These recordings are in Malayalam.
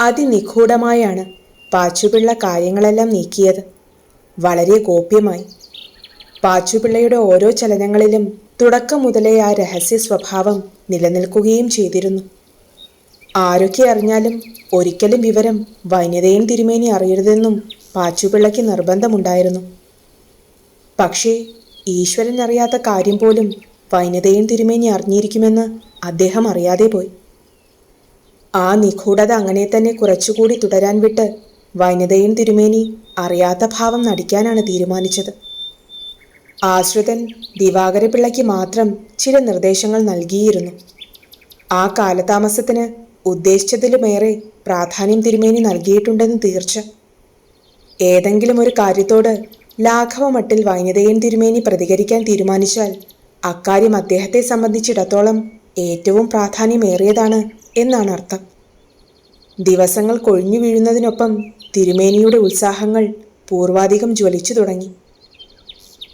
അതിനിഗൂഢമായാണ് പാച്ചുപിള്ള കാര്യങ്ങളെല്ലാം നീക്കിയത്. വളരെ ഗോപ്യമായി. പാച്ചുപിള്ളയുടെ ഓരോ ചലനങ്ങളിലും തുടക്കം മുതലേ ആ രഹസ്യ സ്വഭാവം നിലനിൽക്കുകയും ചെയ്തിരുന്നു. ആരൊക്കെ അറിഞ്ഞാലും ഒരിക്കലും വിവരം വനിതയും തിരുമേനി അറിയരുതെന്നും പാച്ചുപിള്ളയ്ക്ക് നിർബന്ധമുണ്ടായിരുന്നു. പക്ഷേ ഈശ്വരൻ അറിയാത്ത കാര്യം പോലും വൈനതയും തിരുമേനി അറിഞ്ഞിരിക്കുമെന്ന് അദ്ദേഹം അറിയാതെ പോയി. ആ നിഗൂഢത അങ്ങനെ തന്നെ കുറച്ചുകൂടി തുടരാൻ വിട്ട് വനിതയും തിരുമേനി അറിയാത്ത ഭാവം നടിക്കാനാണ് തീരുമാനിച്ചത്. ആശ്രിതൻ ദിവാകര പിള്ളയ്ക്ക് മാത്രം ചില നിർദ്ദേശങ്ങൾ നൽകിയിരുന്നു. ആ കാലതാമസത്തിന് ഉദ്ദേശിച്ചതിലുമേറെ പ്രാധാന്യം തിരുമേനി നൽകിയിട്ടുണ്ടെന്ന് തീർച്ച. ഏതെങ്കിലും ഒരു കാര്യത്തോട് ലാഘവമട്ടിൽ വൈനതയൻ തിരുമേനി പ്രതികരിക്കാൻ തീരുമാനിച്ചാൽ അക്കാര്യം അദ്ദേഹത്തെ സംബന്ധിച്ചിടത്തോളം ഏറ്റവും പ്രാധാന്യമേറിയതാണ് എന്നാണ് അർത്ഥം. ദിവസങ്ങൾ കൊഴിഞ്ഞു വീഴുന്നതിനൊപ്പം തിരുമേനിയുടെ ഉത്സാഹങ്ങൾ പൂർവാധികം ജ്വലിച്ചു തുടങ്ങി.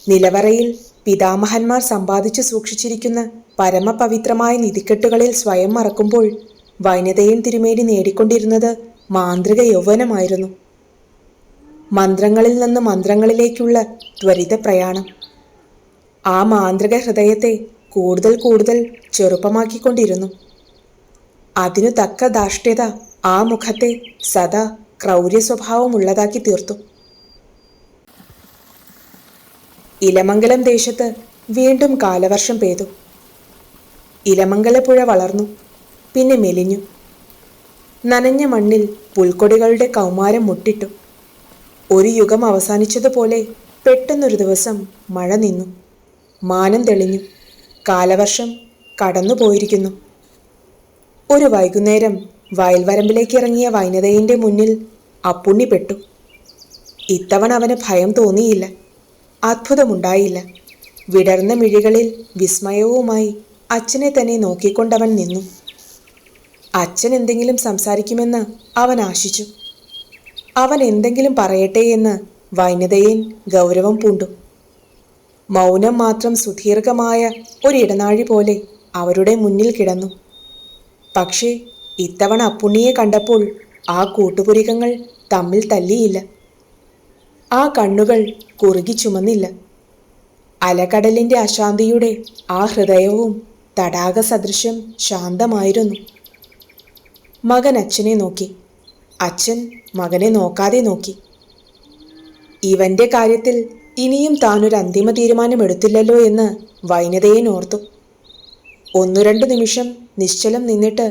നിലവറയിൽ പിതാമഹന്മാർ സമ്പാദിച്ചു സൂക്ഷിച്ചിരിക്കുന്ന പരമപവിത്രമായ നിധിക്കെട്ടുകളിൽ സ്വയം മറക്കുമ്പോൾ വൈനതയും തിരുമേനി നേടിക്കൊണ്ടിരുന്നത് മാന്ത്രിക യൗവനമായിരുന്നു. മന്ത്രങ്ങളിൽ നിന്ന് മന്ത്രങ്ങളിലേക്കുള്ള ത്വരിത പ്രയാണം. ആ മാന്ത്രിക ഹൃദയത്തെ കൂടുതൽ കൂടുതൽ ചെറുപ്പമാക്കിക്കൊണ്ടിരുന്നു. അതിനു തക്ക ധാർഷ്ട്യത ആ മുഖത്തെ സദാ ക്രൗര്യ സ്വഭാവമുള്ളതാക്കി തീർത്തു. ഇലമംഗലം ദേശത്ത് വീണ്ടും കാലവർഷം പെയ്തു. ഇലമംഗലപ്പുഴ വളർന്നു പിന്നെ മെലിഞ്ഞു. നനഞ്ഞ മണ്ണിൽ പുൽക്കൊടികളുടെ കൗമാരം മുട്ടിട്ടു. ഒരു യുഗം അവസാനിച്ചതുപോലെ പെട്ടെന്നൊരു ദിവസം മഴ നിന്നു. മാനം തെളിഞ്ഞു. കാലവർഷം കടന്നുപോയിരിക്കുന്നു. ഒരു വൈകുന്നേരം വയൽവരമ്പിലേക്ക് ഇറങ്ങിയ വൈനതയിന്റെ മുന്നിൽ അപ്പുണ്ണി പെട്ടു ഇത്തവണ അവന് ഭയം തോന്നിയില്ല. അത്ഭുതമുണ്ടായില്ല. വിടർന്ന മിഴികളിൽ വിസ്മയവുമായി അച്ഛനെ തന്നെ നോക്കിക്കൊണ്ടവൻ നിന്നു. അച്ഛൻ എന്തെങ്കിലും സംസാരിക്കുമെന്ന് അവൻ ആശിച്ചു. അവൻ എന്തെങ്കിലും പറയട്ടെ എന്ന് വൈനതയൻ ഗൗരവം പൂണ്ടു. മൗനം മാത്രം സുദീർഘമായ ഒരു ഇടനാഴി പോലെ അവരുടെ മുന്നിൽ കിടന്നു. പക്ഷേ ഇത്തവണ അപ്പുണ്ണിയെ കണ്ടപ്പോൾ ആ കൂട്ടുപുരികങ്ങൾ തമ്മിൽ തല്ലിയില്ല. ആ കണ്ണുകൾ കുറുകി ചുമന്നില്ല. അലകടലിന്റെ അശാന്തിയുടെ ആ ഹൃദയവും തടാക സദൃശ്യം ശാന്തമായിരുന്നു. മകൻ അച്ഛനെ നോക്കി. അച്ഛൻ മകനെ നോക്കാതെ നോക്കി. ഇവന്റെ കാര്യത്തിൽ ഇനിയും താനൊരു അന്തിമ തീരുമാനം എടുത്തില്ലല്ലോ എന്ന് വൈനതയെ ഓർത്തു ഒന്നു രണ്ട് നിമിഷം നിശ്ചലം നിന്നിട്ട്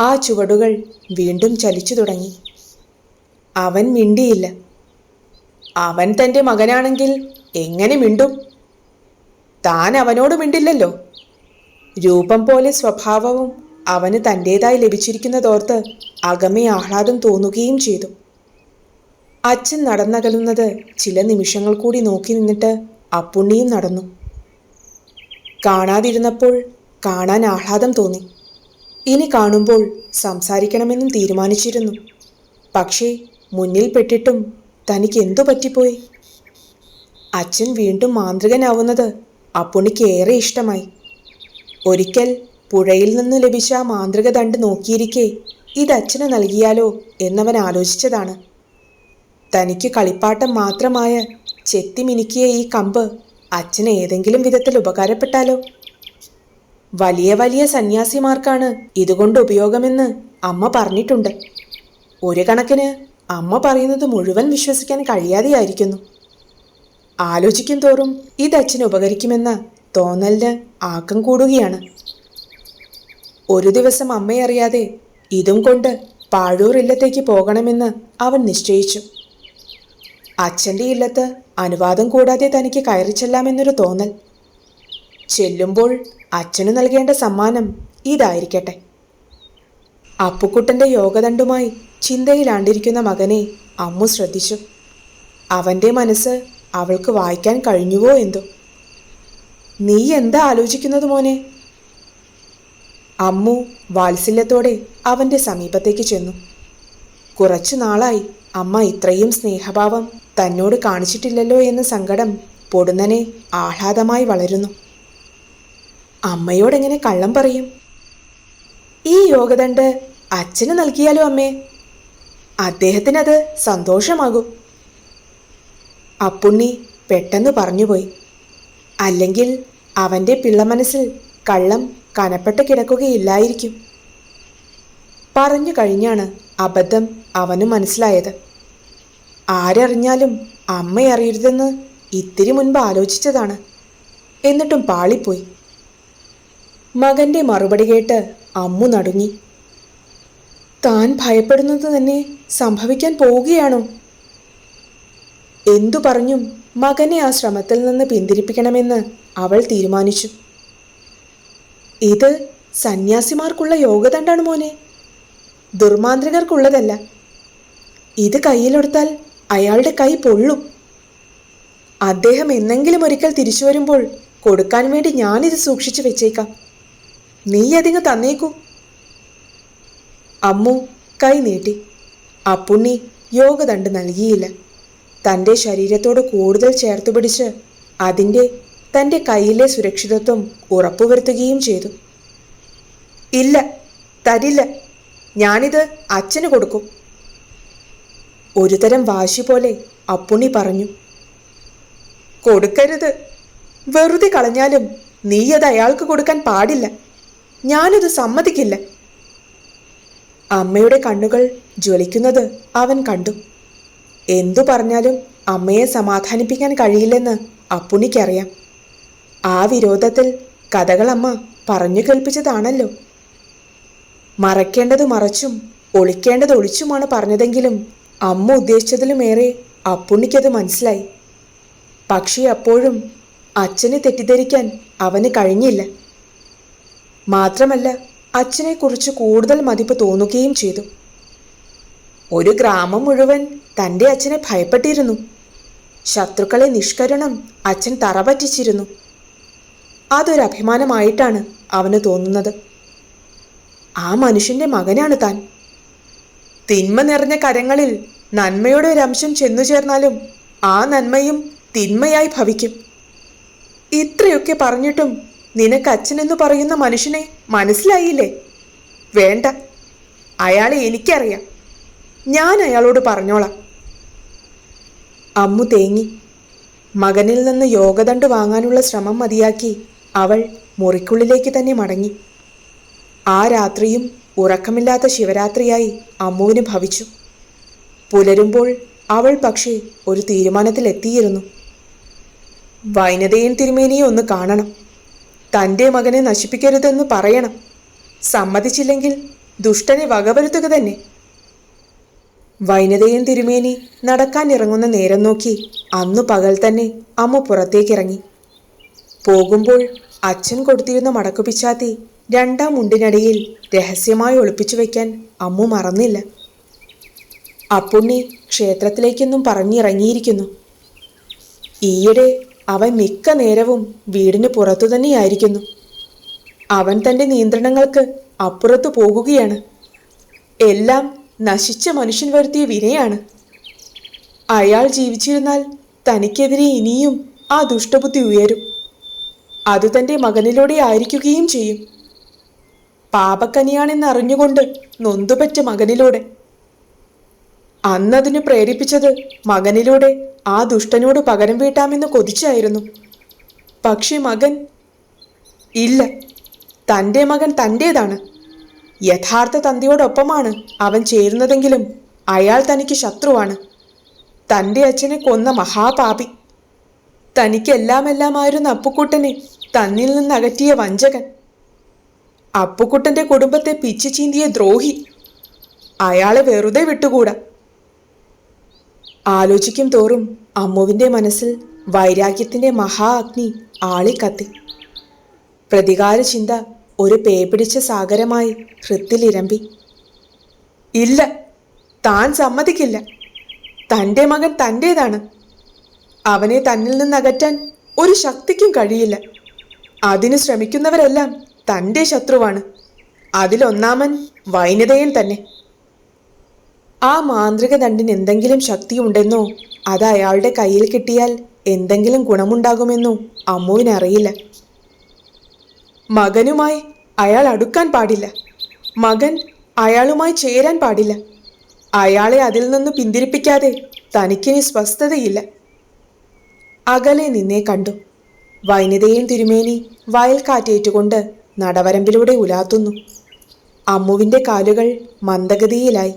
ആ ചുവടുകൾ വീണ്ടും ചലിച്ചു തുടങ്ങി. അവൻ മിണ്ടിയില്ല. അവൻ തന്റെ മകനാണെങ്കിൽ എങ്ങനെ മിണ്ടും? താൻ അവനോട് മിണ്ടില്ലല്ലോ. രൂപം പോലെ സ്വഭാവവും അവന് തന്റേതായി ലഭിച്ചിരിക്കുന്നതോർത്ത് അകമേ ആഹ്ലാദം തോന്നുകയും ചെയ്തു. അച്ഛൻ നടന്നകലുന്നത് ചില നിമിഷങ്ങൾ കൂടി നോക്കി നിന്നിട്ട് അപ്പുണ്ണിയും നടന്നു. കാണാതിരുന്നപ്പോൾ കാണാൻ ആഹ്ലാദം തോന്നി. ഇനി കാണുമ്പോൾ സംസാരിക്കണമെന്നും തീരുമാനിച്ചിരുന്നു. പക്ഷേ മുന്നിൽ പെട്ടിട്ടും തനിക്ക് എന്തു പറ്റിപ്പോയി? അച്ഛൻ വീണ്ടും മാന്ത്രികനാവുന്നത് അപ്പുണിക്ക് ഏറെ ഇഷ്ടമായി. ഒരിക്കൽ പുഴയിൽ നിന്ന് ലഭിച്ച ആ മാന്ത്രിക ദണ്ട് നോക്കിയിരിക്കെ ഇത് അച്ഛന് നൽകിയാലോ എന്നവൻ ആലോചിച്ചതാണ്. തനിക്ക് കളിപ്പാട്ടം മാത്രമായ ചെത്തിമിനുക്കിയ ഈ കമ്പ് അച്ഛന് ഏതെങ്കിലും വിധത്തിൽ ഉപകാരപ്പെട്ടാലോ? വലിയ വലിയ സന്യാസിമാർക്കാണ് ഇതുകൊണ്ട് ഉപയോഗമെന്ന് അമ്മ പറഞ്ഞിട്ടുണ്ട്. ഒരു കണക്കിന് അമ്മ പറയുന്നത് മുഴുവൻ വിശ്വസിക്കാൻ കഴിയാതെയായിരിക്കുന്നു. ആലോചിക്കും തോറും ഇത് അച്ഛന് ഉപകരിക്കുമെന്ന തോന്നലിന് ആക്കം കൂടുകയാണ്. ഒരു ദിവസം അമ്മയറിയാതെ ഇതും കൊണ്ട് പാഴൂർ ഇല്ലത്തേക്ക് പോകണമെന്ന് അവൻ നിശ്ചയിച്ചു. അച്ഛന്റെ ഇല്ലത്ത് അനുവാദം കൂടാതെ തനിക്ക് കയറി ചെല്ലാമെന്നൊരു തോന്നൽ. ചെല്ലുമ്പോൾ അച്ഛനു നൽകേണ്ട സമ്മാനം ഇതായിരിക്കട്ടെ. അപ്പുക്കുട്ടന്റെ യോഗദണ്ഡുമായി ചിന്തയിലാണ്ടിരിക്കുന്ന മകനെ അമ്മു ശ്രദ്ധിച്ചു. അവന്റെ മനസ്സ് അവൾക്ക് വായിക്കാൻ കഴിഞ്ഞുവോ എന്തോ? നീ എന്താ ആലോചിക്കുന്നത് മോനെ? അമ്മു വാത്സല്യത്തോടെ അവന്റെ സമീപത്തേക്ക് ചെന്നു. കുറച്ചു നാളായി അമ്മ ഇത്രയും സ്നേഹഭാവം തന്നോട് കാണിച്ചിട്ടില്ലല്ലോ എന്ന സങ്കടം പൊടുന്നനെ ആഹ്ലാദമായി വളരുന്നു. അമ്മയോടെങ്ങനെ കള്ളം പറയും? ഈ യോഗദണ്ഡ് അച്ഛന് നൽകിയാലോ അമ്മേ? അദ്ദേഹത്തിനത് സന്തോഷമാകും. അപ്പുണ്ണി പെട്ടെന്ന് പറഞ്ഞുപോയി. അല്ലെങ്കിൽ അവന്റെ പിള്ളമനസ്സിൽ കള്ളം കനപ്പെട്ട് കിടക്കുകയില്ലായിരിക്കും. പറഞ്ഞു കഴിഞ്ഞാണ് അബദ്ധം അവന് മനസ്സിലായത്. ആരറിഞ്ഞാലും അമ്മയറിയരുതെന്ന് ഇത്തിരി മുൻപ് ആലോചിച്ചതാണ്. എന്നിട്ടും പാളിപ്പോയി. മകന്റെ മറുപടി കേട്ട് അമ്മു നടുങ്ങി. താൻ ഭയപ്പെടുന്നത് തന്നെ സംഭവിക്കാൻ പോവുകയാണോ? എന്തു പറഞ്ഞും മകനെ ആ ശ്രമത്തിൽ നിന്ന് പിന്തിരിപ്പിക്കണമെന്ന് അവൾ തീരുമാനിച്ചു. ഇത് സന്യാസിമാർക്കുള്ള യോഗദണ്ഡാണ് മോനെ. ദുർമാന്ത്രികർക്കുള്ളതല്ല. ഇത് കയ്യിലെടുത്താൽ അയാളുടെ കൈ പൊള്ളും. അദ്ദേഹം എന്നെങ്കിലും ഒരിക്കൽ തിരിച്ചു വരുമ്പോൾ കൊടുക്കാൻ വേണ്ടി ഞാനിത് സൂക്ഷിച്ചു വെച്ചേക്കാം. നീ അതിങ്ങ് തന്നേക്കൂ. അമ്മു കൈ നീട്ടി. അപ്പുണ്ണി യോഗദണ്ട് നൽകിയില്ല. തന്റെ ശരീരത്തോട് കൂടുതൽ ചേർത്തു പിടിച്ച് അതിന്റെ തന്റെ കയ്യിലെ സുരക്ഷിതത്വം ഉറപ്പുവരുത്തുകയും ചെയ്തു. ഇല്ല തരില്ല. ഞാനിത് അച്ഛന് കൊടുക്കും. ഒരുതരം വാശി പോലെ അപ്പുണ്ണി പറഞ്ഞു. കൊടുക്കരുത്. വെറുതെ കളഞ്ഞാലും നീ അത് അയാൾക്ക് കൊടുക്കാൻ പാടില്ല. ഞാനത് സമ്മതിക്കില്ല. അമ്മയുടെ കണ്ണുകൾ ജ്വലിക്കുന്നത് അവൻ കണ്ടു. എന്തു പറഞ്ഞാലും അമ്മയെ സമാധാനിപ്പിക്കാൻ കഴിയില്ലെന്ന് അപ്പുണിക്കറിയാം ആ വിരോധത്തിൽ കഥകളമ്മ പറഞ്ഞു കേൾപ്പിച്ചതാണല്ലോ. മറയ്ക്കേണ്ടത് മറച്ചും ഒളിക്കേണ്ടത് ഒളിച്ചുമാണ് പറഞ്ഞതെങ്കിലും അമ്മ ഉദ്ദേശിച്ചതിലുമേറെ അപ്പുണ്ണിക്കത് മനസ്സിലായി. പക്ഷേ അപ്പോഴും അച്ഛനെ തെറ്റിദ്ധരിക്കാൻ അവന് കഴിഞ്ഞില്ല. മാത്രമല്ല അച്ഛനെക്കുറിച്ച് കൂടുതൽ മതിപ്പ് തോന്നുകയും ചെയ്തു. ഒരു ഗ്രാമം മുഴുവൻ തന്റെ അച്ഛനെ ഭയപ്പെട്ടിരുന്നു. ശത്രുക്കളെ നിഷ്കരണം അച്ഛൻ തറപറ്റിച്ചിരുന്നു. അതൊരു അഭിമാനമായിട്ടാണ് അവന് തോന്നുന്നത്. ആ മനുഷ്യന്റെ മകനാണ് താൻ. തിന്മ നിറഞ്ഞ കരങ്ങളിൽ നന്മയുടെ ഒരു അംശം ചെന്നു ചേർന്നാലും ആ നന്മയും തിന്മയായി ഭവിക്കും. ഇത്രയൊക്കെ പറഞ്ഞിട്ടും നിനക്ക് അച്ഛനെന്ന് പറയുന്ന മനുഷ്യനെ മനസ്സിലായില്ലേ? വേണ്ട. അയാളെ എനിക്കറിയാം. ഞാൻ അയാളോട് പറഞ്ഞോളാം. അമ്മു തേങ്ങി. മകനിൽ നിന്ന് യോഗദണ്ട് വാങ്ങാനുള്ള ശ്രമം മതിയാക്കി അവൾ മുറിക്കുള്ളിലേക്ക് തന്നെ മടങ്ങി. ആ രാത്രിയും ഉറക്കമില്ലാത്ത ശിവരാത്രിയായി അമ്മുവിന് ഭവിച്ചു. പുലരുമ്പോൾ അവൾ പക്ഷേ ഒരു തീരുമാനത്തിലെത്തിയിരുന്നു. വൈനതയും തിരുമേനിയെ ഒന്ന് കാണണം. തന്റെ മകനെ നശിപ്പിക്കരുതെന്ന് പറയണം. സമ്മതിച്ചില്ലെങ്കിൽ ദുഷ്ടനെ വകവരുത്തുക തന്നെ. വൈനതയും തിരുമേനി നടക്കാൻ ഇറങ്ങുന്ന നേരം നോക്കി അന്നു പകൽ തന്നെ അമ്മ പുറത്തേക്കിറങ്ങി. പോകുമ്പോൾ അച്ഛൻ കൊടുത്തിരുന്ന മടക്കുപിച്ചാത്തി രണ്ടാം മുണ്ടിനടിയിൽ രഹസ്യമായി ഒളിപ്പിച്ചു വയ്ക്കാൻ അമ്മു മറന്നില്ല. അപ്പുണ്ണി ക്ഷേത്രത്തിലേക്കൊന്നും പറഞ്ഞിറങ്ങിയിരിക്കുന്നു. ഈയിടെ അവൻ മിക്ക നേരവും വീടിന് പുറത്തു തന്നെയായിരിക്കുന്നു. അവൻ തന്റെ നിയന്ത്രണങ്ങൾക്ക് അപ്പുറത്തു പോകുകയാണ്. എല്ലാം നശിച്ച മനുഷ്യൻ വരുത്തിയ വിനയാണ്. അയാൾ ജീവിച്ചിരുന്നാൽ തനിക്കെതിരെ ഇനിയും ആ ദുഷ്ടബുദ്ധി ഉയരും. അത് തന്റെ മകനിലൂടെ ആയിരിക്കുകയും ചെയ്യും. പാപക്കനിയാണെന്ന് അറിഞ്ഞുകൊണ്ട് നൊന്തുപറ്റ മകനിലൂടെ. അന്നതിനു പ്രേരിപ്പിച്ചത് മകനിലൂടെ ആ ദുഷ്ടനോട് പകരം വീട്ടാമെന്ന് കൊതിച്ചായിരുന്നു. പക്ഷേ മകൻ ഇല്ല തന്റെ മകൻ തന്റേതാണ്. യഥാർത്ഥ തന്തിയോടൊപ്പമാണ് അവൻ ചേരുന്നതെങ്കിലും അയാൾ തനിക്ക് ശത്രുവാണ്. തന്റെ അച്ഛനെ കൊന്ന മഹാപാപി. തനിക്കെല്ലാമെല്ലാമായിരുന്ന അപ്പുക്കുട്ടനെ തന്നിൽ നിന്ന് അകറ്റിയ വഞ്ചകൻ. അപ്പുക്കുട്ടന്റെ കുടുംബത്തെ പിച്ചു ചീന്തിയ ദ്രോഹി. അയാളെ വെറുതെ വിട്ടുകൂടാ. ആലോചിക്കും തോറും അമ്മുവിന്റെ മനസ്സിൽ വൈരാഗ്യത്തിന്റെ മഹാ അഗ്നി ആളിക്കത്തി പ്രതികാര ചിന്ത ഒരു പേപിടിച്ച സാഗരമായി ഹൃത്തിലിരമ്പി ഇല്ല താൻ സമ്മതിക്കില്ല. തന്റെ മകൻ തന്റേതാണ് അവനെ തന്നിൽ നിന്നകറ്റാൻ ഒരു ശക്തിക്കും കഴിയില്ല. അതിന് ശ്രമിക്കുന്നവരെല്ലാം തന്റെ ശത്രുവാണ്. അതിലൊന്നാമൻ വൈനതയൻ തന്നെ. ആ മാന്ത്രിക ദണ്ടിന് എന്തെങ്കിലും ശക്തിയുണ്ടെന്നോ? അത് അയാളുടെ കയ്യിൽ കിട്ടിയാൽ എന്തെങ്കിലും ഗുണമുണ്ടാകുമെന്നോ അമ്മുവിനറിയില്ല. മകനുമായി അയാൾ അടുക്കാൻ പാടില്ല. മകൻ അയാളുമായി ചേരാൻ പാടില്ല. അയാളെ അതിൽ നിന്ന് പിന്തിരിപ്പിക്കാതെ തനിക്കിനി സ്വസ്ഥതയില്ല. അകലെ നിന്നെ കണ്ടു. വൈനിതയും തിരുമേനി വയൽക്കാറ്റേറ്റുകൊണ്ട് നടവരമ്പിലൂടെ ഉലാത്തുന്നു. അമ്മുവിന്റെ കാലുകൾ മന്ദഗതിയിലായി.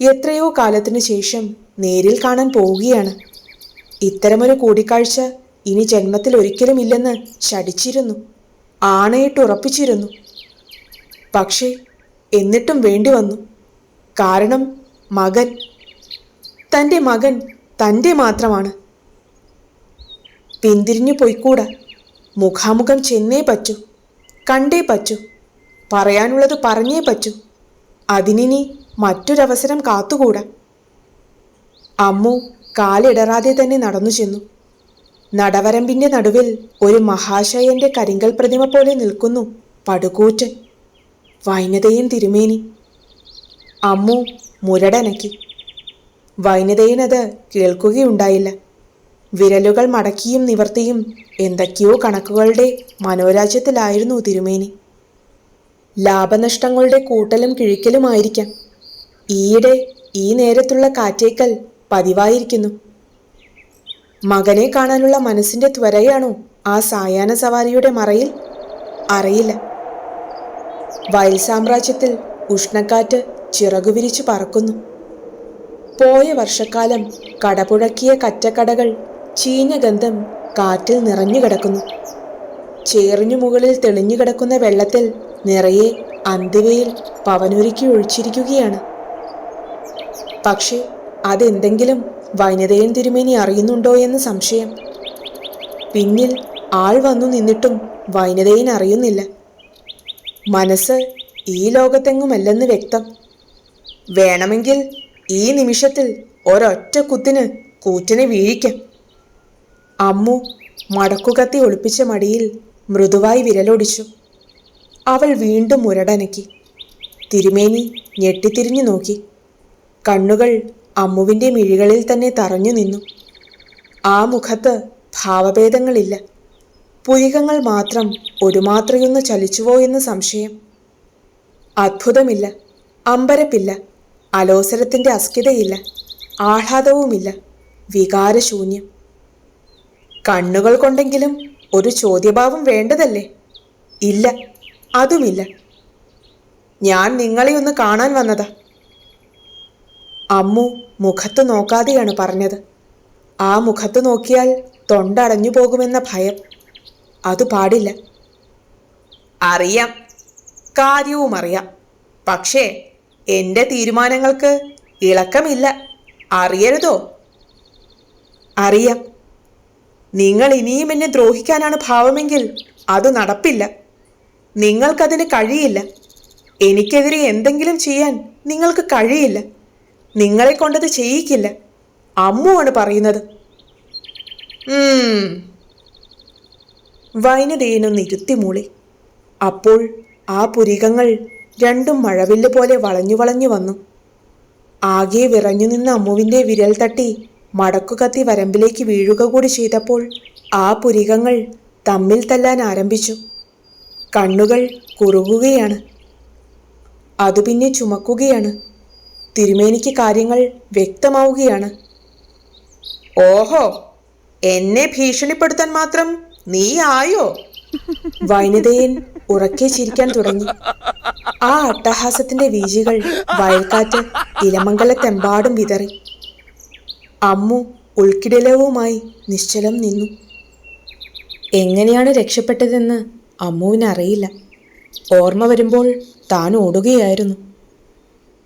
എത്രയോ കാലത്തിനു ശേഷം നേരിൽ കാണാൻ പോവുകയാണ്. ഇത്തരമൊരു കൂടിക്കാഴ്ച ഇനി ജന്മത്തിൽ ഒരിക്കലും ഇല്ലെന്ന് ശടിച്ചിരുന്നു ആണയിട്ട് ഉറപ്പിച്ചിരുന്നു. പക്ഷേ എന്നിട്ടും വേണ്ടി വന്നു. കാരണം മകൻ. തന്റെ മകൻ തന്റെ മാത്രമാണ്. പിന്തിരിഞ്ഞു പോയിക്കൂടാ. മുഖാമുഖം ചെന്നേ പറ്റൂ. കണ്ടേ പറ്റൂ. പറയാനുള്ളത് പറഞ്ഞേ പറ്റൂ. അതിനിനി മറ്റൊരവസരം കാത്തുകൂടാ. അമ്മു കാലിടറാതെ തന്നെ നടന്നു ചെന്നു. നടവരമ്പിന്റെ നടുവിൽ ഒരു മഹാശയന്റെ കരിങ്കൽ പ്രതിമ പോലെ നിൽക്കുന്നു പടുകൂറ്റൻ. വൈനതയും തിരുമേനി. അമ്മു മുരടനക്കി. വൈനതയനത് കേൾക്കുകയുണ്ടായില്ല. വിരലുകൾ മടക്കിയും നിവർത്തിയും എന്തൊക്കെയോ കണക്കുകളുടെ മനോരാജ്യത്തിലായിരുന്നു തിരുമേനി. ലാഭനഷ്ടങ്ങളുടെ കൂട്ടലും കിഴിക്കലുമായിരിക്കാം. ഈയിടെ ഈ നേരത്തുള്ള കാറ്റേക്കൽ പതിവായിരിക്കുന്നു. മകനെ കാണാനുള്ള മനസ്സിന്റെ ത്വരയാണോ ആ സായാഹ്ന സവാരിയുടെ മറയിൽ? അറിയില്ല. വയൽ സാമ്രാജ്യത്തിൽ ഉഷ്ണക്കാറ്റ് ചിറകുവിരിച്ചു പറക്കുന്നു. പോയ വർഷക്കാലം കടപുഴക്കിയ കറ്റക്കടകൾ ചീഞ്ഞ ഗന്ധം കാറ്റിൽ നിറഞ്ഞു കിടക്കുന്നു. ചേറിനു മുകളിൽ തെളിഞ്ഞു കിടക്കുന്ന വെള്ളത്തിൽ നിറയെ അന്തിവയിൽ പവനൊരുക്കി ഒഴിച്ചിരിക്കുകയാണ്. പക്ഷേ അതെന്തെങ്കിലും വൈനതയൻ തിരുമേനി അറിയുന്നുണ്ടോ എന്ന് സംശയം. പിന്നിൽ ആൾ വന്നു നിന്നിട്ടും വൈനതയൻ അറിയുന്നില്ല. മനസ്സ് ഈ ലോകത്തെങ്ങുമല്ലെന്ന് വ്യക്തം. വേണമെങ്കിൽ ഈ നിമിഷത്തിൽ ഒരൊറ്റ കുത്തിന് കൂറ്റിനെ വീഴിക്കാം. അമ്മു മടക്കുകത്തി ഒളിപ്പിച്ച മടിയിൽ മൃദുവായി വിരലൊടിച്ചു. അവൾ വീണ്ടും മുരടനക്കി തിരുമേനി ഞെട്ടിത്തിരിഞ്ഞു നോക്കി. കണ്ണുകൾ അമ്മുവിന്റെ മിഴികളിൽ തന്നെ തറഞ്ഞു നിന്നു. ആ മുഖത്ത് ഭാവഭേദങ്ങളില്ല. പുരികങ്ങൾ മാത്രം ഒരുമാത്രയൊന്ന് ചലിച്ചുവോ എന്ന് സംശയം. അത്ഭുതമില്ല. അമ്പരപ്പില്ല. അലോസരത്തിന്റെ അസ്ഥിതയില്ല. ആഹ്ലാദവുമില്ല. വികാരശൂന്യം. കണ്ണുകൾ കൊണ്ടെങ്കിലും ഒരു ചോദ്യഭാവം വേണ്ടതല്ലേ? ഇല്ല. അതുമില്ല. ഞാൻ നിങ്ങളെയൊന്ന് കാണാൻ വന്നതാ. അമ്മു മുഖത്ത് നോക്കാതെയാണ് പറഞ്ഞത്. ആ മുഖത്ത് നോക്കിയാൽ തൊണ്ടടഞ്ഞു പോകുമെന്ന ഭയം. അത് പാടില്ല. അറിയാം. കാര്യവും അറിയാം. പക്ഷേ എന്റെ തീരുമാനങ്ങൾക്ക് ഇളക്കമില്ല. അറിയരുതോ? അറിയാം. നിങ്ങൾ ഇനിയും എന്നെ ദ്രോഹിക്കാനാണ് ഭാവമെങ്കിൽ അത് നടപ്പില്ല. നിങ്ങൾക്കതിന് കഴിയില്ല. എനിക്കെതിരെ എന്തെങ്കിലും ചെയ്യാൻ നിങ്ങൾക്ക് കഴിയില്ല. നിങ്ങളെ കൊണ്ടത് ചെയ്യിക്കില്ല. അമ്മുവാണ് പറയുന്നത്. വൈനതേനൊന്ന് ഇരുത്തി മൂളി. അപ്പോൾ ആ പുരികങ്ങൾ രണ്ടും മഴവില്ല് പോലെ വളഞ്ഞു വളഞ്ഞു വന്നു. ആകെ വിറഞ്ഞു നിന്ന അമ്മുവിന്റെ വിരൽ തട്ടി മടക്കുകത്തി വരമ്പിലേക്ക് വീഴുക കൂടി ചെയ്തപ്പോൾ ആ പുരികങ്ങൾ തമ്മിൽ തല്ലാൻ ആരംഭിച്ചു. കണ്ണുകൾ കുറുകുകയാണ്. അതു പിന്നെ ചുമക്കുകയാണ്. തിരുമേനിക്ക് കാര്യങ്ങൾ വ്യക്തമാവുകയാണ്. ഓഹോ എന്നെ ഭീഷണിപ്പെടുത്താൻ മാത്രം നീ ആയോ? വൈനിതയൻ ഉറക്കെ ചിരിക്കാൻ തുടങ്ങി. ആ അട്ടഹാസത്തിന്റെ വീജികൾ വയൽക്കാറ്റ് ഇലമംഗലത്തെമ്പാടും വിതറി. അമ്മു ഉൾക്കിടലവുമായി നിശ്ചലം നിന്നു. എങ്ങനെയാണ് രക്ഷപ്പെട്ടതെന്ന് അമ്മുവിനറിയില്ല. ഓർമ്മ വരുമ്പോൾ താൻ ഓടുകയായിരുന്നു.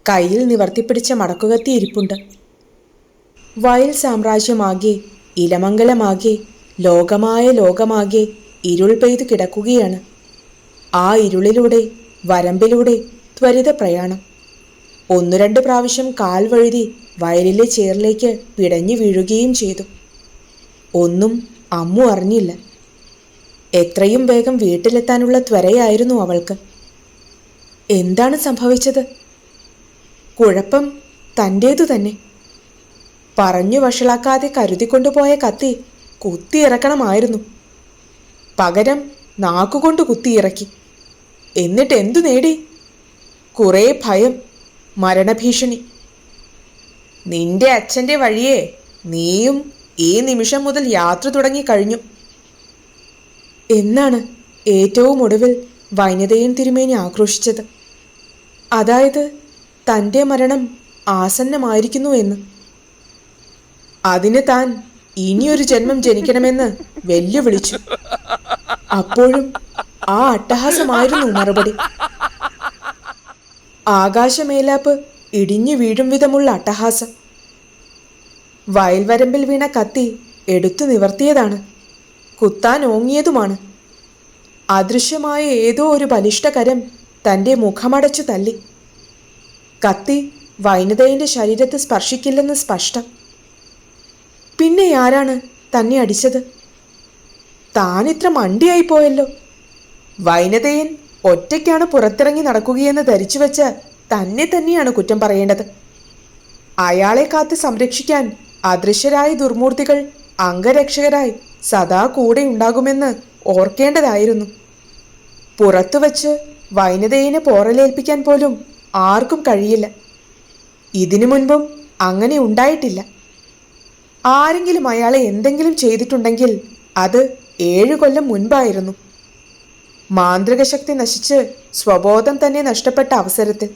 കയ്യിൽ നിവർത്തിപ്പിടിച്ച മടക്കുകത്തി ഇരിപ്പുണ്ട് വയൽ സാമ്രാജ്യമാകെ ഇലമംഗലമാകെ ലോകമായ ലോകമാകെ ഇരുൾ പെയ്തു കിടക്കുകയാണ്. ആ ഇരുളിലൂടെ വരമ്പിലൂടെ ത്വരിത പ്രയാണം. ഒന്നു രണ്ട് പ്രാവശ്യം കാൽ വഴുതി വയലിലെ ചേറിലേക്ക് പിടഞ്ഞു വീഴുകയും ചെയ്തു. ഒന്നും അമ്മു അറിഞ്ഞില്ല. എത്രയും വേഗം വീട്ടിലെത്താനുള്ള ത്വരയായിരുന്നു അവൾക്ക്. എന്താണ് സംഭവിച്ചത്? കുഴപ്പം തന്റേതു തന്നെ. പറഞ്ഞു വഷളാക്കാതെ കരുതിക്കൊണ്ടുപോയ കത്തി കുത്തിയിറക്കണമായിരുന്നു. പകരം നാക്കുകൊണ്ട് കുത്തിയിറക്കി. എന്നിട്ട് എന്തു നേടി? കുറേ ഭയം മരണഭീഷണി. നിന്റെ അച്ഛന്റെ വഴിയെ നീയും ഈ നിമിഷം മുതൽ യാത്ര തുടങ്ങി കഴിഞ്ഞു. എന്നാണ് ഏറ്റവും ഒടുവിൽ വൈനതയൻ തിരുമേനി ആക്രോശിച്ചത്. അതായത് തന്റെ മരണം ആസന്നമായിരിക്കുന്നു എന്ന്. അതിന് താൻ ഇനിയൊരു ജന്മം ജനിക്കണമെന്ന് വെല്ലുവിളിച്ചു. അപ്പോഴും ആ അട്ടഹാസമായിരുന്നു മറുപടി. ആകാശമേലാപ്പ് ഇടിഞ്ഞു വീഴും വിധമുള്ള അട്ടഹാസം. വയൽവരമ്പിൽ വീണ കത്തി എടുത്തു നിവർത്തിയതാണ്. കുത്താൻ ഓങ്ങിയതുമാണ്. അദൃശ്യമായ ഏതോ ഒരു ബലിഷ്ഠകരം തന്റെ മുഖമടച്ചു തല്ലി കത്തി വൈനതയുടെ ശരീരത്തെ സ്പർശിക്കില്ലെന്ന് സ്പഷ്ടം. പിന്നെ ആരാണ് തന്നെ അടിച്ചത്? താൻ ഇത്ര മണ്ടിയായി പോയല്ലോ. വൈനതയൻ ഒറ്റയ്ക്കാണ് പുറത്തിറങ്ങി നടക്കുകയെന്ന് ധരിച്ചു വെച്ച തന്നെ തന്നെയാണ് കുറ്റം പറയേണ്ടത്. അയാളെ കാത്ത് സംരക്ഷിക്കാൻ അദൃശ്യരായ ദുർമൂർത്തികൾ അംഗരക്ഷകരായി സദാ കൂടെ ഉണ്ടാകുമെന്ന് ഓർക്കേണ്ടതായിരുന്നു. പുറത്തു വച്ച് വൈനതയെ പോറലേൽപ്പിക്കാൻ പോലും ആർക്കും കഴിയില്ല. ഇതിനു മുൻപും അങ്ങനെ ഉണ്ടായിട്ടില്ല. ആരെങ്കിലും അയാളെ എന്തെങ്കിലും ചെയ്തിട്ടുണ്ടെങ്കിൽ അത് ഏഴു കൊല്ലം മുൻപായിരുന്നു. മാന്ത്രികശക്തി നശിച്ച് സ്വബോധം തന്നെ നഷ്ടപ്പെട്ട അവസരത്തിൽ.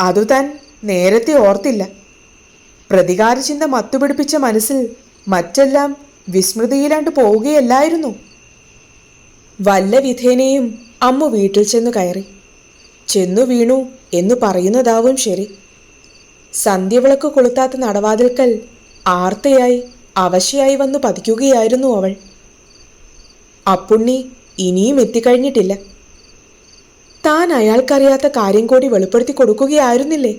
അതു താൻ നേരത്തെ ഓർത്തില്ല. പ്രതികാര ചിന്ത മത്തുപിടിപ്പിച്ച മനസ്സിൽ മറ്റെല്ലാം വിസ്മൃതിയിലാണ്ട് പോവുകയല്ലായിരുന്നു. വല്ല വിധേനയും അമ്മു വീട്ടിൽ ചെന്നു കയറി. ചെന്നു വീണു എന്നു പറയുന്നതാവും ശരി. സന്ധ്യവിളക്ക് കൊളുത്താത്ത നടവാതിൽക്കൽ ആർത്തയായി അവശയായി വന്നു പതിക്കുകയായിരുന്നു അവൾ. അപ്പുണ്ണി ഇനിയും എത്തിക്കഴിഞ്ഞിട്ടില്ല. താൻ അയാൾക്കറിയാത്ത കാര്യം കൂടി വെളിപ്പെടുത്തി കൊടുക്കുകയായിരുന്നില്ലേ?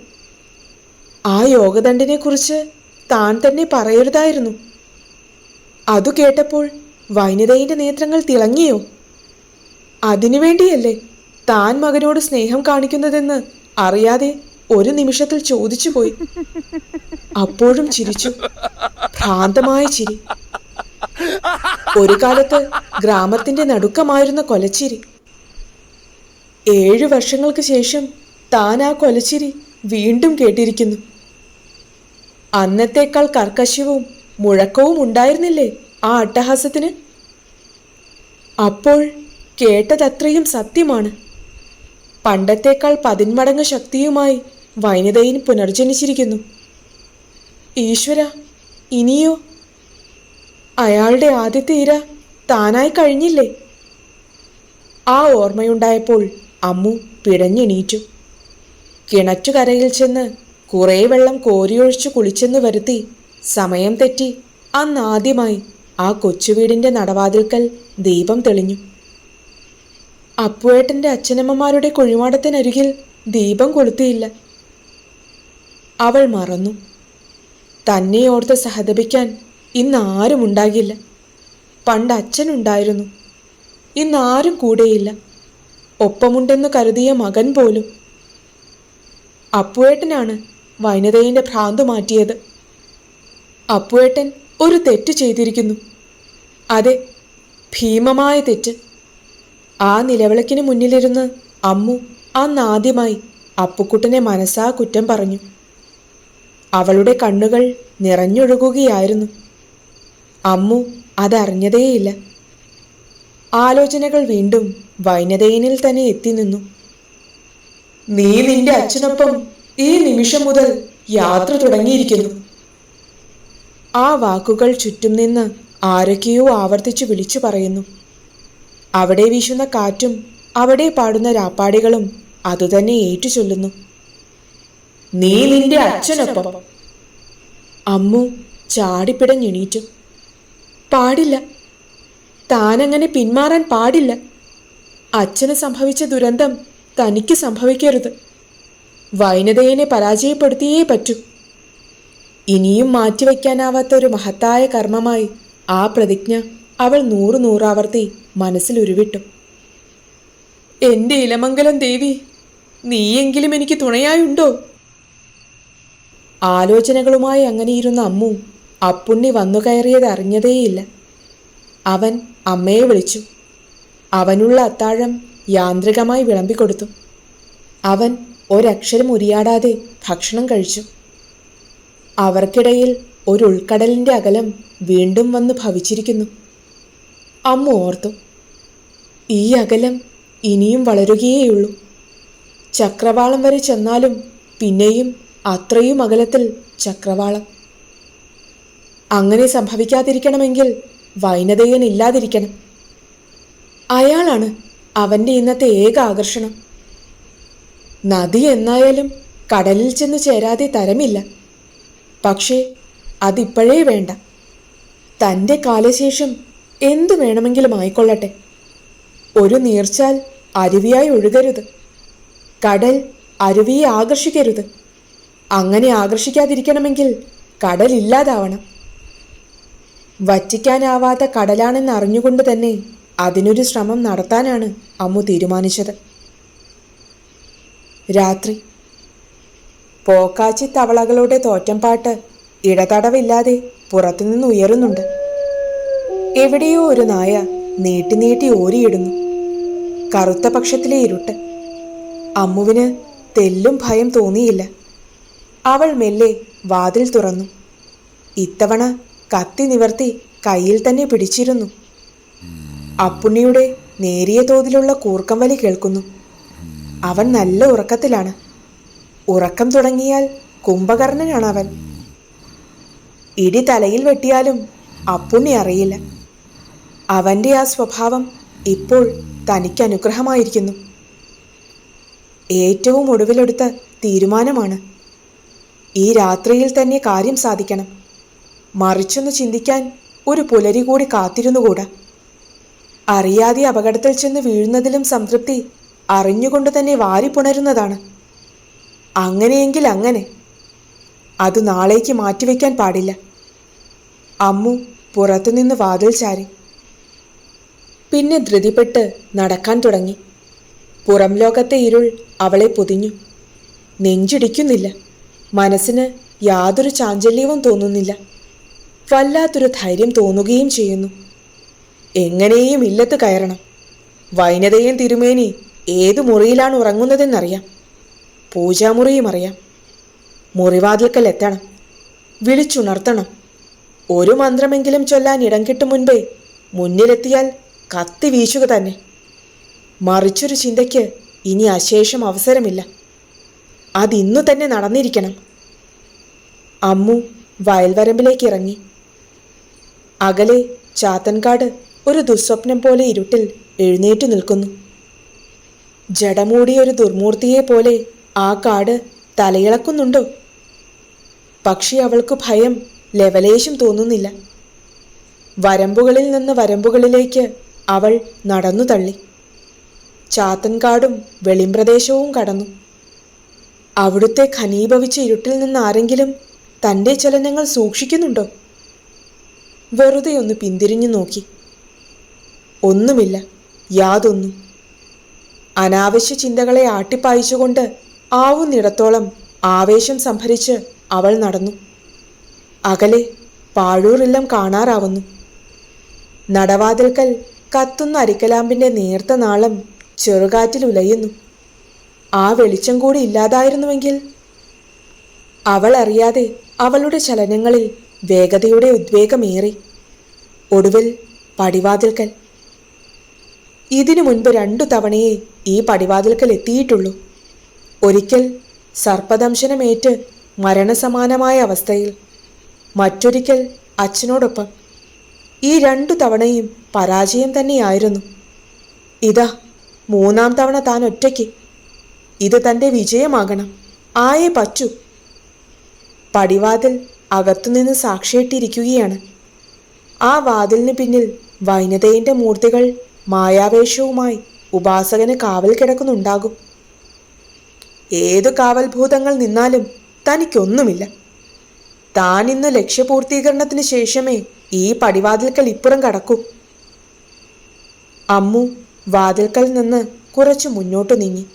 ആ യോഗദണ്ഡിനെക്കുറിച്ച് താൻ തന്നെ പറയരുതായിരുന്നു. അതു കേട്ടപ്പോൾ വൈനിതയുടെ നേത്രങ്ങൾ തിളങ്ങിയോ? അതിനുവേണ്ടിയല്ലേ? താൻ മകനോട് സ്നേഹം കാണിക്കുന്നതെന്ന് അറിയാതെ ഒരു നിമിഷത്തിൽ ചോദിച്ചു പോയി അപ്പോഴും ചിരിച്ചു. ഭ്രാന്തമായ ചിരി. ഒരു കാലത്ത് ഗ്രാമത്തിന്റെ നടുക്കമായിരുന്ന കൊലച്ചിരി. ഏഴു വർഷങ്ങൾക്ക് ശേഷം താൻ ആ കൊലച്ചിരി വീണ്ടും കേട്ടിരിക്കുന്നു. അന്നത്തേക്കാൾ കർക്കശവും മുഴക്കവും ഉണ്ടായിരുന്നില്ലേ ആ അട്ടഹാസത്തിന്? അപ്പോൾ കേട്ടതത്രയും സത്യമാണ്. പണ്ടത്തേക്കാൾ പതിന്മടങ്ങ് ശക്തിയുമായി വൈനതയിൻ പുനർജനിച്ചിരിക്കുന്നു. ഈശ്വര ഇനിയോ? അയാളുടെ ആദ്യ തീര താനായി കഴിഞ്ഞില്ലേ? ആ ഓർമ്മയുണ്ടായപ്പോൾ അമ്മു പിടഞ്ഞെണീറ്റു കിണറ്റുകരയിൽ ചെന്ന് കുറേ വെള്ളം കോരിയൊഴിച്ചു കുളിച്ചെന്ന് വരുത്തി സമയം തെറ്റി. അന്നാദ്യമായി ആ കൊച്ചുവീടിന്റെ നടവാതിൽക്കൽ ദീപം തെളിഞ്ഞു. അപ്പുവേട്ടന്റെ അച്ഛനമ്മമാരുടെ കുഴിമാടത്തിനരികിൽ ദീപം കൊളുത്തിയില്ല. അവൾ മറന്നു. തന്നെ ഓർത്ത് സഹതപിക്കാൻ ഇന്ന് ആരും ഉണ്ടാകില്ല. പണ്ട് അച്ഛനുണ്ടായിരുന്നു ഇന്ന് ആരും കൂടെയില്ല. ഒപ്പമുണ്ടെന്ന് കരുതിയ മകൻ പോലും. അപ്പുവേട്ടനാണ് വൈനതയുടെ ഭ്രാന്ത് മാറ്റിയത്. അപ്പുവേട്ടൻ ഒരു തെറ്റ് ചെയ്തിരിക്കുന്നു. അതെ ഭീമമായ തെറ്റ്. ആ നിലവിളക്കിന് മുന്നിലിരുന്ന് അമ്മു അന്നാദ്യമായി അപ്പുക്കുട്ടനെ മനസ്സാ കുറ്റം പറഞ്ഞു. അവളുടെ കണ്ണുകൾ നിറഞ്ഞൊഴുകുകയായിരുന്നു. അമ്മു അതറിഞ്ഞതേയില്ല. ആലോചനകൾ വീണ്ടും വൈനതയനിൽ തന്നെ എത്തി നിന്നു. നീ നിന്റെ അച്ഛനൊപ്പം ഈ നിമിഷം മുതൽ യാത്ര തുടങ്ങിയിരിക്കുന്നു. ആ വാക്കുകൾ ചുറ്റും നിന്ന് ആരൊക്കെയോ ആവർത്തിച്ചു വിളിച്ചു പറയുന്നു. അവിടെ വീശുന്ന കാറ്റും അവിടെ പാടുന്ന രാപ്പാടികളും അതുതന്നെ ഏറ്റുചൊല്ലുന്നു. നീ നിന്റെ അച്ഛനൊപ്പം. അമ്മു ചാടിപ്പിടഞ്ഞെണീറ്റു. പാടില്ല. താനങ്ങനെ പിന്മാറാൻ പാടില്ല. അച്ഛന് സംഭവിച്ച ദുരന്തം തനിക്ക് സംഭവിക്കരുത്. വൈനതയെ പരാജയപ്പെടുത്തിയേ പറ്റൂ. ഇനിയും മാറ്റിവെക്കാനാവാത്ത ഒരു മഹത്തായ കർമ്മമായി ആ പ്രതിജ്ഞ അവൾ നൂറു നൂറാവർത്തി മനസ്സിൽ ഉരുവിട്ടു ഇലമംഗലം ദേവി നീയെങ്കിലും എനിക്ക് തുണയായുണ്ടോ? ആലോചനകളുമായി അങ്ങനെയിരുന്ന അമ്മു അപ്പുണ്ണി വന്നു കയറിയത് അറിഞ്ഞതേയില്ല. അവൻ അമ്മയെ വിളിച്ചു. അവനുള്ള അത്താഴം യാന്ത്രികമായി വിളമ്പിക്കൊടുത്തു. അവൻ ഒരക്ഷരം ഉരിയാടാതെ ഭക്ഷണം കഴിച്ചു. അവർക്കിടയിൽ ഒരു ഉൾക്കടലിന്റെ അകലം വീണ്ടും വന്ന് ഭവിച്ചിരിക്കുന്നു. അമ്മ ഓർത്തു. ഈ അകലം ഇനിയും വളരുകയേയുള്ളൂ. ചക്രവാളം വരെ ചെന്നാലും പിന്നെയും അത്രയും അകലത്തിൽ ചക്രവാളം. അങ്ങനെ സംഭവിക്കാതിരിക്കണമെങ്കിൽ വൈനതയൻ ഇല്ലാതിരിക്കണം. അയാളാണ് അവന്റെ ഇന്നത്തെ ഏക ആകർഷണം. നദി എന്നായാലും കടലിൽ ചെന്ന് ചേരാതെ തരമില്ല. പക്ഷേ അതിപ്പോഴേ വേണ്ട. തന്റെ കാലശേഷം എന്തു വേണമെങ്കിലും ആയിക്കൊള്ളട്ടെ. ഒരു നീർച്ചാൽ അരുവിയായി ഒഴുകരുത്. കടൽ അരുവിയെ ആകർഷിക്കരുത്. അങ്ങനെ ആകർഷിക്കാതിരിക്കണമെങ്കിൽ കടലില്ലാതാവണം. വറ്റിക്കാനാവാത്ത കടലാണെന്ന് അറിഞ്ഞുകൊണ്ട് തന്നെ അതിനൊരു ശ്രമം നടത്താനാണ് അമ്മു തീരുമാനിച്ചത്. രാത്രി. പോക്കാച്ചി തവളകളുടെ തോറ്റംപാട്ട് ഇടതടവില്ലാതെ പുറത്തുനിന്ന് ഉയരുന്നുണ്ട് എവിടെയോ ഒരു നായ നീട്ടി നീട്ടി ഓരിയിടുന്നു. കറുത്ത പക്ഷത്തിലെ ഇരുട്ട്. അമ്മുവിന് തെല്ലും ഭയം തോന്നിയില്ല. അവൾ മെല്ലെ വാതിൽ തുറന്നു. ഇത്തവണ കത്തി നിവർത്തി കയ്യിൽ തന്നെ പിടിച്ചിരുന്നു. അപ്പുണ്ണിയുടെ നേരിയ തോതിലുള്ള കൂർക്കം വലി കേൾക്കുന്നു. അവൻ നല്ല ഉറക്കത്തിലാണ്. ഉറക്കം തുടങ്ങിയാൽ കുംഭകർണനാണ് അവൻ ഇടി തലയിൽ വെട്ടിയാലും അപ്പുണ്ണി അറിയില്ല. അവന്റെ ആ സ്വഭാവം ഇപ്പോൾ തനിക്ക് അനുഗ്രഹമായിരിക്കുന്നു ഏറ്റവും ഒടുവിലെടുത്ത തീരുമാനമാണ് ഈ രാത്രിയിൽ തന്നെ കാര്യം സാധിക്കണം. മറിച്ചൊന്ന് ചിന്തിക്കാൻ ഒരു പുലരി കൂടി കാത്തിരുന്നുകൂടാ. അറിയാതെ അപകടത്തിൽ ചെന്ന് വീഴുന്നതിലും സംതൃപ്തി അറിഞ്ഞുകൊണ്ട് തന്നെ വാരിപ്പുണരുന്നതാണ് അങ്ങനെയെങ്കിൽ അങ്ങനെ. അത് നാളേക്ക് മാറ്റിവെക്കാൻ പാടില്ല. അമ്മു പുറത്തുനിന്ന് വാതിൽ ചാരി പിന്നെ ധൃതിപ്പെട്ട് നടക്കാൻ തുടങ്ങി. പുറം ലോകത്തെ ഇരുൾ അവളെ പൊതിഞ്ഞു. നെഞ്ചിടിക്കുന്നില്ല. മനസ്സിന് യാതൊരു ചാഞ്ചല്യവും തോന്നുന്നില്ല. വല്ലാത്തൊരു ധൈര്യം തോന്നുകയും ചെയ്യുന്നു. എങ്ങനെയും ഇല്ലത്ത് കയറണം. വൈനതയും തിരുമേനി ഏതു മുറിയിലാണ് ഉറങ്ങുന്നതെന്നറിയാം. പൂജാമുറിയും അറിയാം. മുറിവാതിൽക്കൽ എത്തണം. വിളിച്ചുണർത്തണം. ഒരു മന്ത്രമെങ്കിലും ചൊല്ലാൻ ഇടം കിട്ടും മുൻപേ മുന്നിലെത്തിയാൽ കത്തി വീശുക തന്നെ. മറിച്ചൊരു ചിന്തയ്ക്ക് ഇനി അശേഷം അവസരമില്ല. അതിന്നു തന്നെ നടന്നിരിക്കണം. അമ്മു വയൽവരമ്പിലേക്ക് ഇറങ്ങി. അകലെ ചാത്തൻകാട് ഒരു ദുസ്വപ്നം പോലെ ഇരുട്ടിൽ എഴുന്നേറ്റു നിൽക്കുന്നു. ജടമൂടിയ ഒരു ദുർമൂർത്തിയെ പോലെ ആ കാട് തലയിളക്കുന്നുണ്ടോ? പക്ഷേ അവൾക്ക് ഭയം ലെവലേശം തോന്നുന്നില്ല. വരമ്പുകളിൽ നിന്ന് വരമ്പുകളിലേക്ക് അവൾ നടന്നു തള്ളി. ചാത്തൻകാടും വെളിമ്പ്രദേശവും കടന്നു. അവിടുത്തെ ഖനീഭവിച്ച ഇരുട്ടിൽ നിന്ന് ആരെങ്കിലും തന്റെ ചലനങ്ങൾ സൂക്ഷിക്കുന്നുണ്ടോ? വെറുതെ ഒന്ന് പിന്തിരിഞ്ഞു നോക്കി. ഒന്നുമില്ല യാതൊന്നും. അനാവശ്യ ചിന്തകളെ ആട്ടിപ്പായിച്ചുകൊണ്ട് ആവുന്നിടത്തോളം ആവേശം സംഭരിച്ച് അവൾ നടന്നു. അകലെ പാഴൂറില്ലം കാണാറാവുന്നു. നടവാതിൽക്കൽ കത്തുന്ന അരിക്കലാമ്പിന്റെ നേർത്ത നാളം ചെറുകാറ്റിൽ ഉലയുന്നു. ആ വെളിച്ചം കൂടി ഇല്ലാതായിരുന്നുവെങ്കിൽ? അവൾ അറിയാതെ അവളുടെ ചലനങ്ങളിൽ വേഗതയുടെ ഉദ്വേഗമേറി. ഒടുവിൽ പടിവാതിൽക്കൽ. ഇതിനു മുൻപ് രണ്ടു തവണയേ ഈ പടിവാതിൽക്കൽ എത്തിയിട്ടുള്ളൂ. ഒരിക്കൽ സർപ്പദംശനമേറ്റ് മരണസമാനമായ അവസ്ഥയിൽ മറ്റൊരിക്കൽ അച്ഛനോടൊപ്പം. ഈ രണ്ടു തവണയും പരാജയം തന്നെയായിരുന്നു. ഇതാ മൂന്നാം തവണ താൻ ഒറ്റയ്ക്ക്. ഇത് തന്റെ വിജയമാകണം. ആയേ പറ്റൂ. പടിവാതിൽ അകത്തുനിന്ന് സാക്ഷിയിട്ടിരിക്കുകയാണ്. ആ വാതിലിന് പിന്നിൽ വൈനതയിന്റെ മൂർത്തികൾ മായാവേഷവുമായി ഉപാസകന് കാവൽ കിടക്കുന്നുണ്ടാകും. ഏതു കാവൽഭൂതങ്ങൾ നിന്നാലും തനിക്കൊന്നുമില്ല. താൻ ഇന്ന് ലക്ഷ്യപൂർത്തീകരണത്തിന് ശേഷമേ ഈ പടിവാതിൽക്കൽ ഇപ്പുറം കടക്കൂ. അമ്മു വാതിൽക്കൽ നിന്ന് കുറച്ചു മുന്നോട്ടു നീങ്ങി.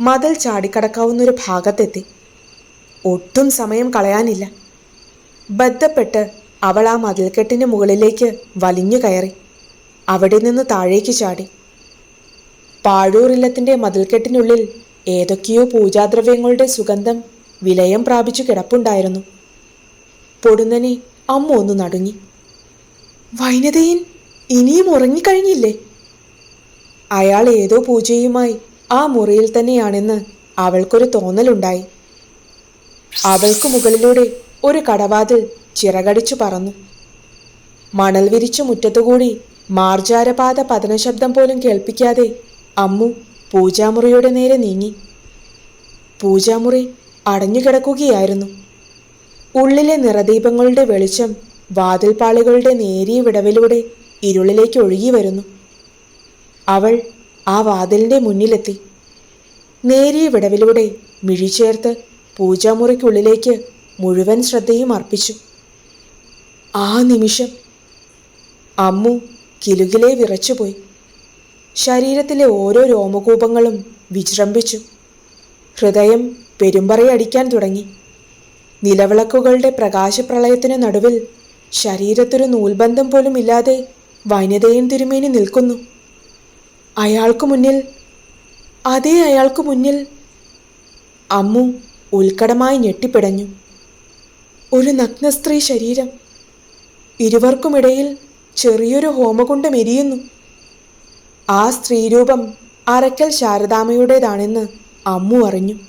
മതിൽ ചാടിക്കടക്കാവുന്നൊരു ഭാഗത്തെത്തി. ഒട്ടും സമയം കളയാനില്ല. ബദ്ധപ്പെട്ട് അവൾ ആ മതിൽക്കെട്ടിന് മുകളിലേക്ക് വലിഞ്ഞു കയറി. അവിടെ നിന്ന് താഴേക്ക് ചാടി. പാഴൂറില്ലത്തിന്റെ മതിൽക്കെട്ടിനുള്ളിൽ ഏതൊക്കെയോ പൂജാദ്രവ്യങ്ങളുടെ സുഗന്ധം വിലയം പ്രാപിച്ചു കിടപ്പുണ്ടായിരുന്നു. പൊടുന്നനെ അമ്മ ഒന്ന് നടുങ്ങി. വൈനതയിൻ ഇനിയും ഉറങ്ങിക്കഴിഞ്ഞില്ലേ? അയാൾ ഏതോ പൂജയുമായി ആ മുറിയിൽ തന്നെയാണെന്ന് അവൾക്കൊരു തോന്നലുണ്ടായി. അവൾക്ക് മുകളിലൂടെ ഒരു കടവാതിൽ ചിറകടിച്ചു പറന്നു. മണൽ വിരിച്ചു മുറ്റത്തുകൂടി മാർജാരപാത പതനശബ്ദം പോലും കേൾപ്പിക്കാതെ അമ്മു പൂജാമുറിയുടെ നേരെ നീങ്ങി. പൂജാമുറി അടഞ്ഞുകിടക്കുകയായിരുന്നു. ഉള്ളിലെ നിറദീപങ്ങളുടെ വെളിച്ചം വാതിൽപാളികളുടെ നേരിയ വിടവിലൂടെ ഇരുളിലേക്ക് ഒഴുകി വരുന്നു. അവൾ ആ വാതിലിന്റെ മുന്നിലെത്തി. നേരിയ വിടവിലൂടെ മിഴിചേർത്ത് പൂജാമുറിക്കുള്ളിലേക്ക് മുഴുവൻ ശ്രദ്ധയും അർപ്പിച്ചു. ആ നിമിഷം അമ്മു കിലുകിലെ വിറച്ചുപോയി. ശരീരത്തിലെ ഓരോ രോമകൂപങ്ങളും വിജൃംഭിച്ചു. ഹൃദയം പെരുമ്പറയടിക്കാൻ തുടങ്ങി. നിലവിളക്കുകളുടെ പ്രകാശപ്രളയത്തിന് നടുവിൽ ശരീരത്തൊരു നൂൽബന്ധം പോലും ഇല്ലാതെ വനിതയും തിരുമേനി നിൽക്കുന്നു. അയാൾക്കു മുന്നിൽ അതേ അയാൾക്കു മുന്നിൽ അമ്മു ഉൽക്കടമായി ഞെട്ടിപ്പിടഞ്ഞു. ഒരു നഗ്ന സ്ത്രീ ശരീരം ഇരുവർക്കുമിടയിൽ ചെറിയൊരു ഹോമകുണ്ടം എരിയുന്നു. ആ സ്ത്രീരൂപം അരക്കൽ ശാരദാമയുടേതാണെന്ന് അമ്മു അറിഞ്ഞു.